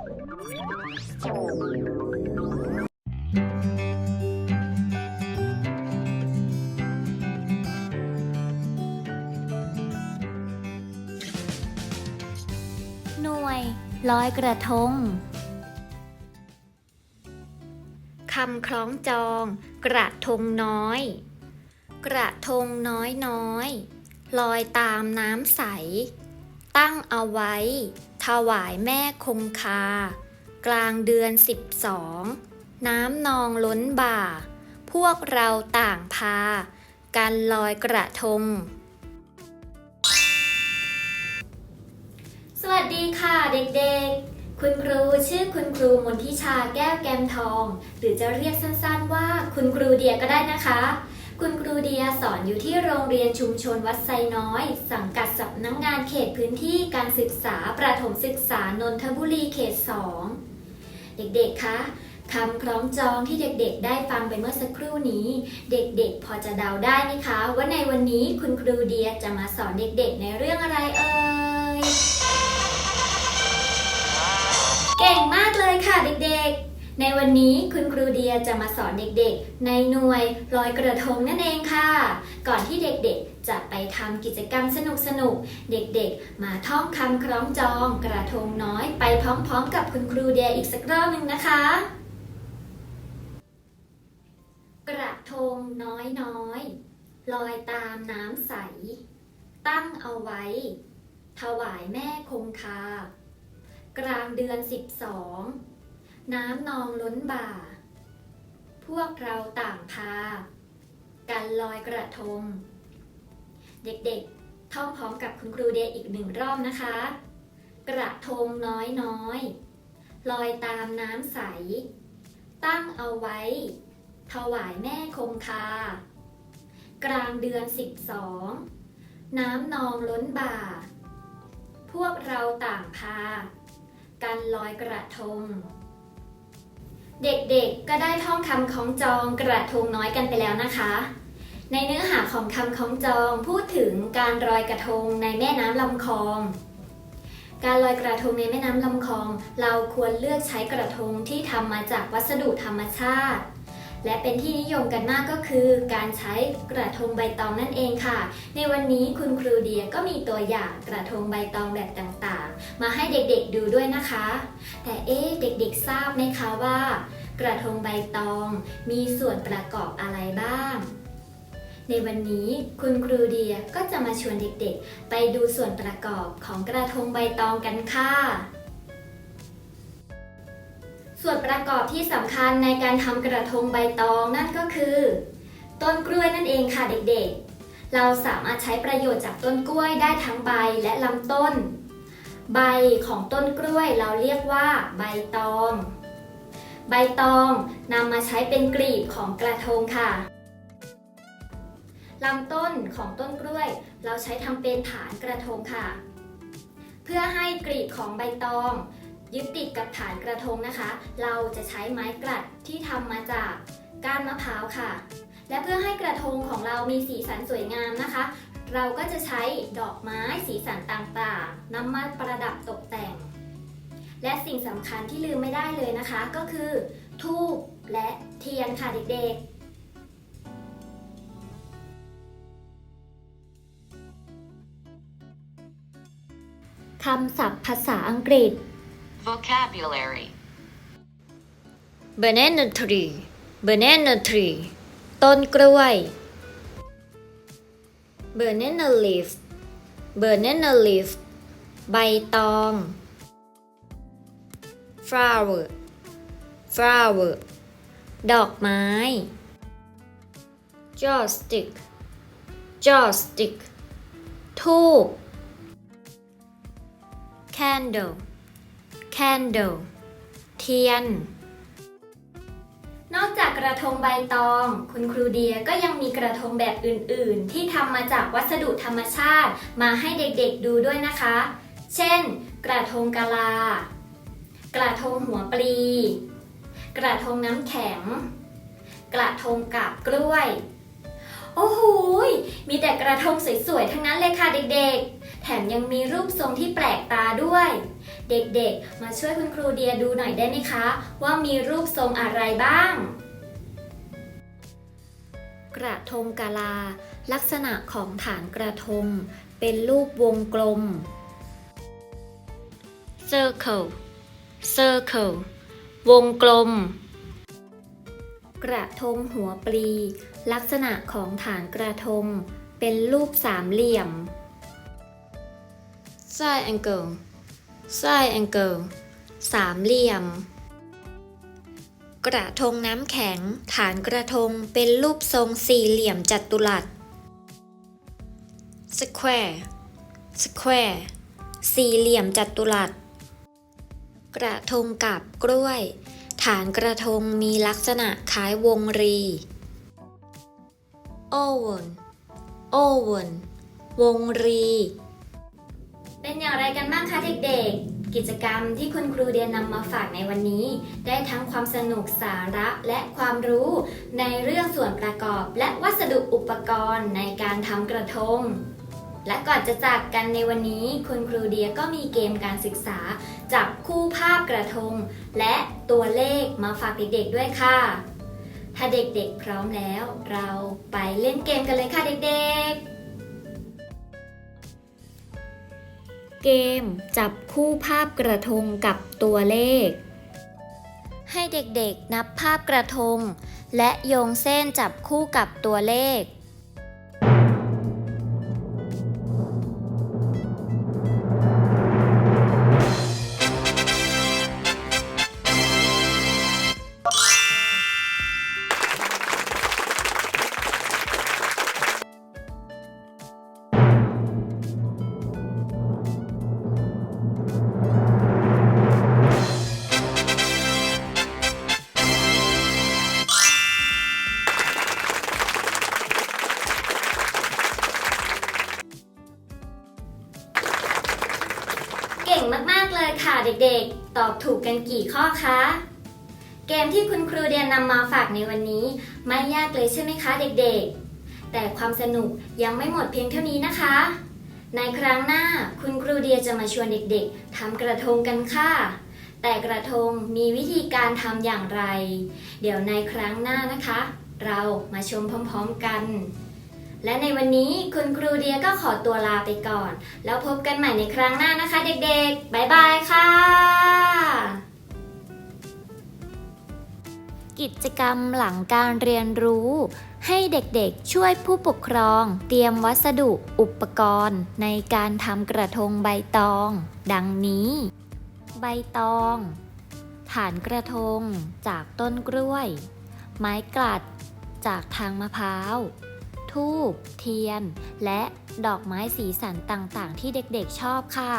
หน่วยลอยกระทงคำคล้องจอง กระทงน้อย กระทงน้อยน้อยลอยตามน้ำใส ตั้งเอาไว้ ถวายแม่คงคา กลางเดือนสิบสองน้ำนองล้นบ่า พวกเราต่างพา กันลอยกระทง สวัสดีค่ะเด็กๆ คุณครูชื่อคุณครูมนทิชาแก้วแกมทอง หรือจะเรียกสั้นๆว่าคุณครูเดียก็ได้นะคะ คุณครูเดียสอนอยู่ที่โรงเรียนชุมชนวัดไซน้อย สังกัดสำนักงงานเขตพื้นที่การศึกษาประถมศึกษานนทบุรีเขต 2 เด็กๆ คะคำคล้องจองที่เด็กๆ ได้ฟังไปเมื่อสักครู่นี้ เด็กๆ พอจะเดาได้ไหมคะ ว่าในวันนี้คุณครูเดียจะมาสอนเด็กๆ ในเรื่องอะไรเอ่ย เก่งมากเลยค่ะเด็กๆ ในวันนี้คุณครูเดียจะมาสอนเด็กๆ ในหน่วยลอยกระทงนั่นเองค่ะ ก่อนที่เด็กๆ จะไปทำกิจกรรมสนุกๆ เด็กๆ มาท่องคำคล้องจองกระทงน้อยไปพร้อมๆ กับคุณครูเดียอีกสักรอบหนึ่งนะคะ กระทงน้อยน้อยๆลอยตามน้ำใส ตั้งเอาไว้ ถวายแม่คงคา กลางเดือนสิบสอง น้ำนองล้นบ่า พวกเราต่างพา กันลอยกระทง เด็กๆ ท่องพร้อมกับคุณครูเดย์อีกหนึ่งรอบนะคะ กระทงน้อยน้อยลอยตามน้ำใส ตั้งเอาไว้ ถวายแม่คงคา กลางเดือนสิบสอง น้ำนองล้นบ่า พวกเราต่างพา กันลอยกระทง เด็กๆ ก็ได้ท่องคำของจองกระทงน้อยกันไปแล้วนะคะ ในเนื้อหาของคำของจองพูดถึงการลอยกระทงในแม่น้ำลำคลอง การลอยกระทงในแม่น้ำลำคลอง เราควรเลือกใช้กระทงที่ทำมาจากวัสดุธรรมชาติ และเป็นที่นิยมกันมากก็คือ การใช้กระทงใบตองนั่นเองค่ะ ในวันนี้คุณครูเดียก็มีตัวอย่างกระทงใบตองแบบต่างๆ มาให้เด็กๆดูด้วยนะคะ แต่เอ๊ะเด็กๆทราบไหมคะว่า กระทงใบตองมีส่วนประกอบอะไรบ้างในวันนี้คุณครูเดียก็จะมาชวนเด็กๆ ไปดูส่วนประกอบของกระทงใบตองกันค่ะ ส่วนประกอบที่สำคัญในการทำกระทงใบตองนั่นก็คือ ต้นกล้วยนั่นเองค่ะเด็กๆ เราสามารถใช้ประโยชน์จากต้นกล้วยได้ทั้งใบและลำต้น ใบของต้นกล้วยเราเรียกว่า ใบตอง ใบตองนำมาใช้เป็นกลีบของกระทงค่ะลำต้นของต้นกล้วย เราใช้ทำเป็นฐานกระทงค่ะ เพื่อให้กลีบของใบตอง ยึดติดกับฐานกระทงนะคะ เราจะใช้ไม้กลัดที่ทำมาจากก้านมะพร้าวค่ะ และเพื่อให้กระทงของเรามีสีสันสวยงามนะคะ เราก็จะใช้ดอกไม้สีสันต่างๆนำมาประดับตกแต่ง และสิ่งสำคัญที่ลืมไม่ได้เลยนะคะ ก็คือทูบและเทียนค่ะเด็กๆคำศัพท์ภาษาอังกฤษ Vocabulary banana tree banana tree ต้นกล้วย banana leaf banana leaf ใบตอง flower flower ดอกไม้ joystick joystick ทูบ candle candle เทียน นอกจากกระทงใบตอง คุณครูเดียก็ยังมีกระทงแบบอื่นๆ ที่ทำมาจากวัสดุธรรมชาติมาให้เด็กๆดูด้วยนะคะ เช่น กระทงกะลา กระทงหัวปลี กระทงน้ำแข็ง กระทงกับกล้วย โอ้โห มีแต่กระทงสวยๆ ทั้งนั้นเลยค่ะเด็กๆ แถมยังมีรูปทรงที่แปลกตาด้วย เด็กๆ มาช่วยคุณครูเดียดูหน่อยได้ไหมคะ ว่ามีรูปทรงอะไรบ้าง กระทงกะลา ลักษณะของฐานกระทง เป็นรูปวงกลม circle circle วงกลม กระทงหัวปลี ลักษณะของฐานกระทง เป็นรูปสามเหลี่ยม triangle triangle สามเหลี่ยม กระทงน้ำแข็ง ฐานกระทงเป็นรูปทรงสี่เหลี่ยมจัตุรัส square square สี่เหลี่ยมจัตุรัส กระทงกับกล้วย ฐานกระทงมีลักษณะคล้ายวงรี oval oval วงรี เป็นอย่างไรกันบ้างคะเด็กๆ กิจกรรมที่คุณครูเดียนำมาฝากในวันนี้ ได้ทั้งความสนุกสาระและความรู้ ในเรื่องส่วนประกอบและวัสดุอุปกรณ์ในการทำกระทง และก่อนจะจากกันในวันนี้ คุณครูเดียก็มีเกมการศึกษา จับคู่ภาพกระทง และตัวเลขมาฝากเด็กๆด้วยค่ะ ถ้าเด็กๆพร้อมแล้ว เราไปเล่นเกมกันเลยค่ะเด็กๆ เกม จับคู่ภาพกระทงกับตัวเลข ให้เด็กๆนับภาพกระทง และโยงเส้นจับคู่กับตัวเลข อบถูกกันกี่ข้อคะ เกมที่คุณครูเดียนนำมาฝากในวันนี้ ไม่ยากเลยใช่ไหมคะเด็กๆ แต่ความสนุกยังไม่หมดเพียงเท่านี้นะคะ ในครั้งหน้าคุณครูเดียจะมาชวนเด็กๆทำกระทงกันค่ะ แต่กระทงมีวิธีการทำอย่างไร เดี๋ยวในครั้งหน้านะคะ เรามาชมพร้อมๆกัน และในวันนี้คุณครูเดียก็ขอตัวลาไปก่อน แล้วพบกันใหม่ในครั้งหน้านะคะเด็กๆ บ๊ายบายค่ะ กิจกรรมหลังการเรียนรู้ ให้เด็กๆช่วยผู้ปกครอง เตรียมวัสดุอุปกรณ์ ในการทำกระทงใบตอง ดังนี้ ใบตอง ฐานกระทงจากต้นกล้วย ไม้กลัดจากทางมะพร้าว ทูบ เทียน และดอกไม้สีสันต่างๆ ที่เด็กๆชอบค่ะ